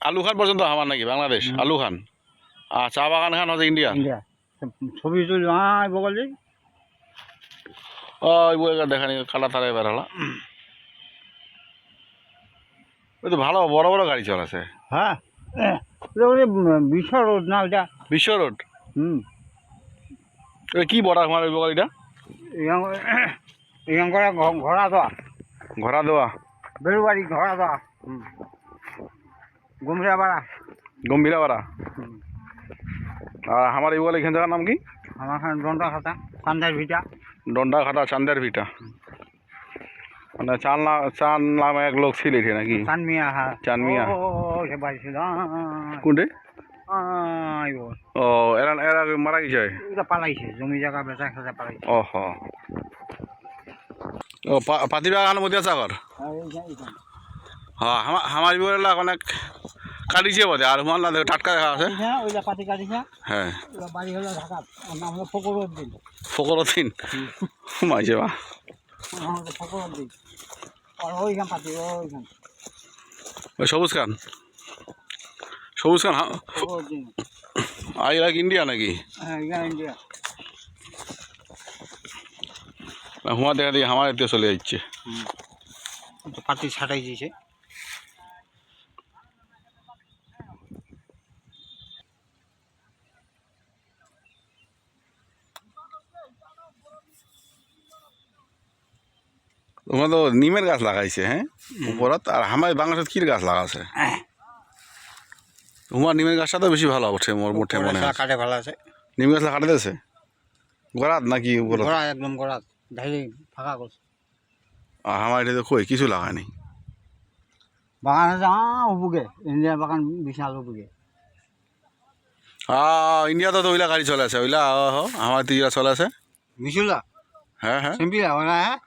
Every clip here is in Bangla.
আলু খান পর্যন্ত আমার নাকি বাংলাদেশ আলু খান আর চা বাগান খান হচ্ছে ইন্ডিয়া। ইন্ডিয়া। ছবি তুলি হ্যাঁ বগল যাই ওই বই দেখানি কালা তারে বেরোলা ওই তো ভালো বড় বড় গাড়ি চলেছে। হ্যাঁ বিশ্ব রোড না ওইটা? বিশ্ব রোড? হুম। এটা কি বড় আমার ওই এরকম করে ঘোড়া দেওয়া ঘোড়া দেওয়া বেরুবাড়ি ঘোড়া দেওয়া হুম। গুমরা পাড়া গম্ভীরা পাড়া হুম। আর আমার এই বলে এখান জায়গার নাম কি? আমার খান দন্ডা খাতা সান্দার ভিটা। ডন্ডা চান্দের ভিটা। মানে চান চান নামে এক লোক ছিল এখানে নাকি? চান মিয়া হ্যাঁ। চান মিয়া। কোনটে? ও এরা এরা মারা গেছে? পালাইছে জমি জায়গা বেচা খেতে পালাইছে। ও হ ও পা- পাতি বাগানের মধ্যে আছে ঘর। হ্যাঁ আমার আমার অনেক কাটিছে বোধে আর হুমান না দেখো টাটকা দেখা আছে? এইখানে ওইটা পাতি কাটিছে। হ্যাঁ। বাড়ি হলো ঢাকা নাম হলো ফকর উদ্দিন ফকর মাইছে বা আর ওইখান পাতি ওইখান। ওই সবুজ খান? সবুজ খান হ্যাঁ আই লাইক ইন্ডিয়া নাকি? হ্যাঁ ইন্ডিয়া। হুমা দেখা দিয়ে আমার এতে চলে যাচ্ছে। পাতি ছাটাই দিয়েছে। তোমার তো নিমের গাছ লাগাইছে হ্যাঁ? উপরত আর আমার বাংলাদেশত কির গাছ লাগাছে? তোমার নিমের গাছটা তো বেশি ভালো উঠছে মোর মোটে মনে হয় কাটে ভালো আছে। নিম গাছ কাটে দিয়েছে? গড়াত নাকি উপরত? গড়া একদম গড়া ঢাই ফাঁকা করছে। আর আমার এটা কই? কিছু লাগায়নি বাগান আছে উবুকে ইন্ডিয়ার বাগান বিশাল উবুকে আহ ইন্ডিয়াতে তো ওইলা গাড়ি চলে আছে ওইলা আমার তো ইরা চলে আছে। মিশুলা? হ্যাঁ হ্যাঁ। সিম্পিলা ওরা হ্যাঁ?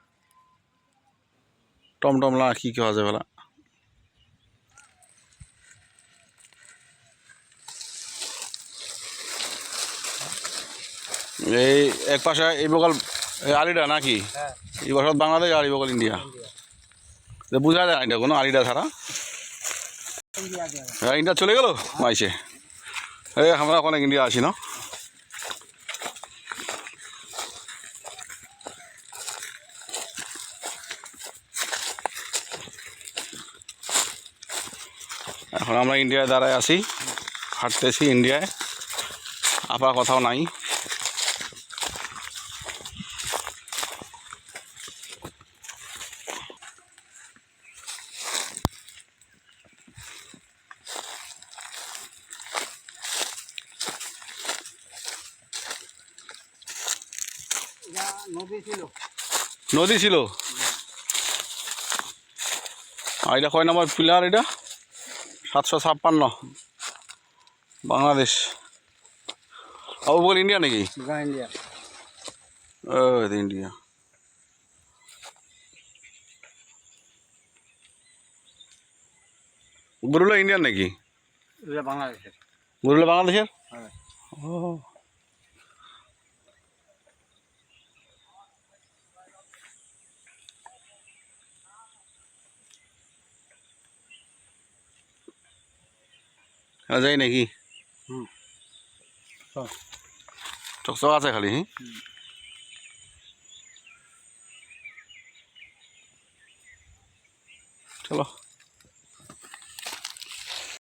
টমটম লা কি কি আছে বলা? এই এক পাশে এই বগল এই আলিটা নাকি? হ্যাঁ। এই বছর বাংলাদেশ আর এই বগল ইন্ডিয়া। বোঝা যায় এটা কোনো আলিটা ছাড়া। হ্যাঁ ইন্ডিয়া চলে গেল? মাইছে। এই আমরা অনেক ইন্ডিয়া আছি না? এখন আমরা ইন্ডিয়ায় দাঁড়ায় আছি, হাঁটতেছি ইন্ডিয়ায়, আপার কোথাও নাই। নদী ছিল। আর এটা কয় নাম্বার পিলার এটা? সাতশো ছাপ্পান্ন। বাংলাদেশ। ও বল ইন্ডিয়া নাকি? ইন্ডিয়া। ও ইন্ডিয়া। গরুলা ইন্ডিয়ান নাকি? বাংলাদেশের। গরুলা বাংলাদেশের? হ্যাঁ। ও। হ্যাঁ, যাই নাকি হুম চল চকচক আছে খালি হি চলো